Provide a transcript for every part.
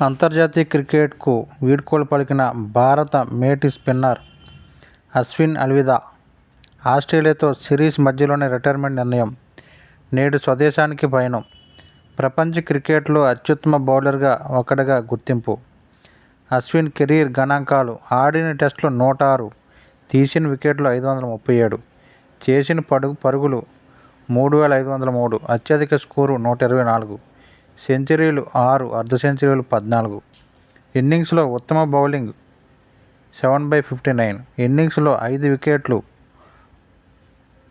అంతర్జాతీయ క్రికెట్కు వీడ్కోలు పలికిన భారత మేటి స్పిన్నర్ అశ్విన్ అల్విదా ఆస్ట్రేలియాతో సిరీస్ మధ్యలోనే రిటైర్మెంట్ నిర్ణయం. నేడు స్వదేశానికి పయనం. ప్రపంచ క్రికెట్లో అత్యుత్తమ బౌలర్గా ఒకడిగా గుర్తింపు. అశ్విన్ కెరీర్ గణాంకాలు ఆడిన టెస్టులు నూట ఆరు తీసిన వికెట్లు ఐదు వందల ముప్పై ఏడు చేసిన పడుగు పరుగులు మూడు వేల ఐదు వందల మూడు అత్యధిక స్కోరు నూట ఇరవై నాలుగు. సెంచరీలు ఆరు అర్ధ సెంచరీలు పద్నాలుగు. ఇన్నింగ్స్లో ఉత్తమ bowling seven by fifty nine. ఇన్నింగ్స్లో ఐదు వికెట్లు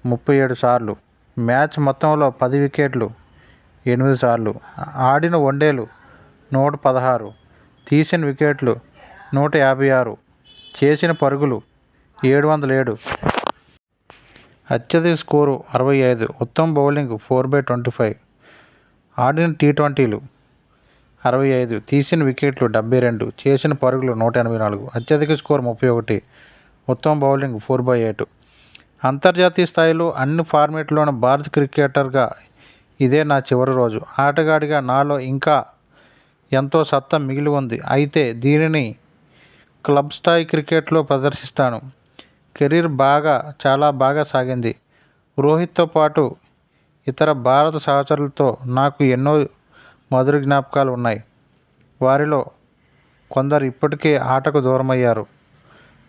ముప్పై ఏడు సార్లు. మ్యాచ్ మొత్తంలో పది వికెట్లు ఎనిమిది సార్లు. ఆడిన వన్డేలు నూట పదహారు. తీసిన వికెట్లు నూట యాభై ఆరు. చేసిన పరుగులు ఏడు వందల ఏడు. అత్యధిక స్కోరు అరవై ఐదు. ఉత్తమ bowling four by twenty five. ఆడిన టీ ట్వంటీలు అరవై ఐదు తీసిన వికెట్లు డెబ్బై రెండు చేసిన పరుగులు నూట ఎనభై నాలుగు అత్యధిక స్కోర్ ముప్పై ఒకటి ఉత్తమ బౌలింగ్ ఫోర్ బై ఎయిట్. అంతర్జాతీయ స్థాయిలో అన్ని ఫార్మేట్లోని భారత క్రికెటర్గా ఇదే నా చివరి రోజు. ఆటగాడిగా నాలో ఇంకా ఎంతో సత్తా మిగిలి ఉంది. అయితే దీనిని క్లబ్ స్థాయి క్రికెట్లో ప్రదర్శిస్తాను. కెరీర్ బాగా చాలా బాగా సాగింది. రోహిత్తో పాటు ఇతర భారత సహచరులతో నాకు ఎన్నో మధుర జ్ఞాపకాలు ఉన్నాయి. వారిలో కొందరు ఇప్పటికే ఆటకు దూరమయ్యారు.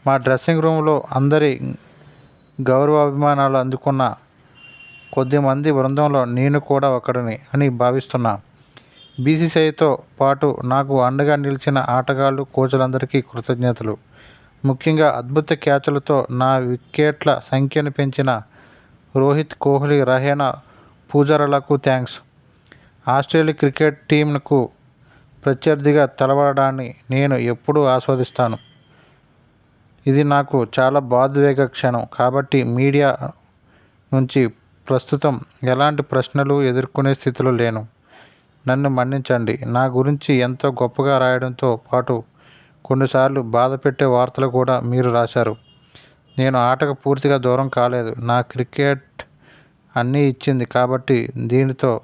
మా డ్రెస్సింగ్ రూమ్లో అందరి గౌరవాభిమానాలు అందుకున్న కొద్దిమంది బృందంలో నేను కూడా ఒకడిని అని భావిస్తున్నా. బీసీసీఐతో పాటు నాకు అండగా నిలిచిన ఆటగాళ్ళు కోచ్లందరికీ కృతజ్ఞతలు. ముఖ్యంగా అద్భుత క్యాచ్లతో నా వికెట్ల సంఖ్యను పెంచిన రోహిత్ కోహ్లీ రహేనా పూజారాలకు థ్యాంక్స్. ఆస్ట్రేలియా క్రికెట్ టీంకు ప్రత్యర్థిగా తలవడాన్ని నేను ఎప్పుడూ ఆస్వాదిస్తాను. ఇది నాకు చాలా భావోద్వేగ క్షణం. కాబట్టి మీడియా నుంచి ప్రస్తుతం ఎలాంటి ప్రశ్నలు ఎదుర్కొనే స్థితిలో లేను. నన్ను మన్నించండి. నా గురించి ఎంతో గొప్పగా రాయడంతో పాటు కొన్నిసార్లు బాధ పెట్టే వార్తలు కూడా మీరు రాశారు. నేను ఆటకు పూర్తిగా దూరం కాలేదు. నా క్రికెట్ అన్నీ ఇచ్చింది కాబట్టి దీనితో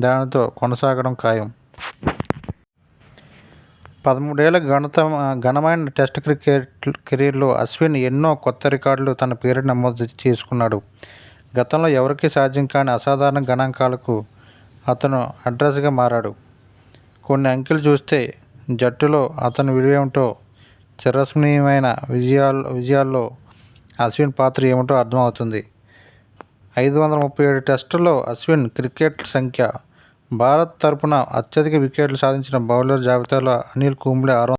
దానితో కొనసాగడం ఖాయం. పదమూడేళ్ళ ఘనత ఘనమైన టెస్ట్ క్రికెట్ కెరీర్లో అశ్విన్ ఎన్నో కొత్త రికార్డులు తన పేరు నమోదు చేసుకున్నాడు. గతంలో ఎవరికీ సాధ్యం కాని అసాధారణ గణాంకాలకు అతను అడ్రస్గా మారాడు. కొన్ని అంకెలు చూస్తే జట్టులో అతని విలువేమిటో చిరస్మరణీయమైన విజయాలు విజయాల్లో అశ్విన్ పాత్ర ఏమిటో అర్థమవుతుంది. ఐదు వందల ముప్పై ఏడు టెస్టుల్లో అశ్విన్ క్రికెట్ సంఖ్య భారత్ తరపున అత్యధిక వికెట్లు సాధించిన బౌలర్ జాబితాలో అనిల్ కుంబ్లే ఆరు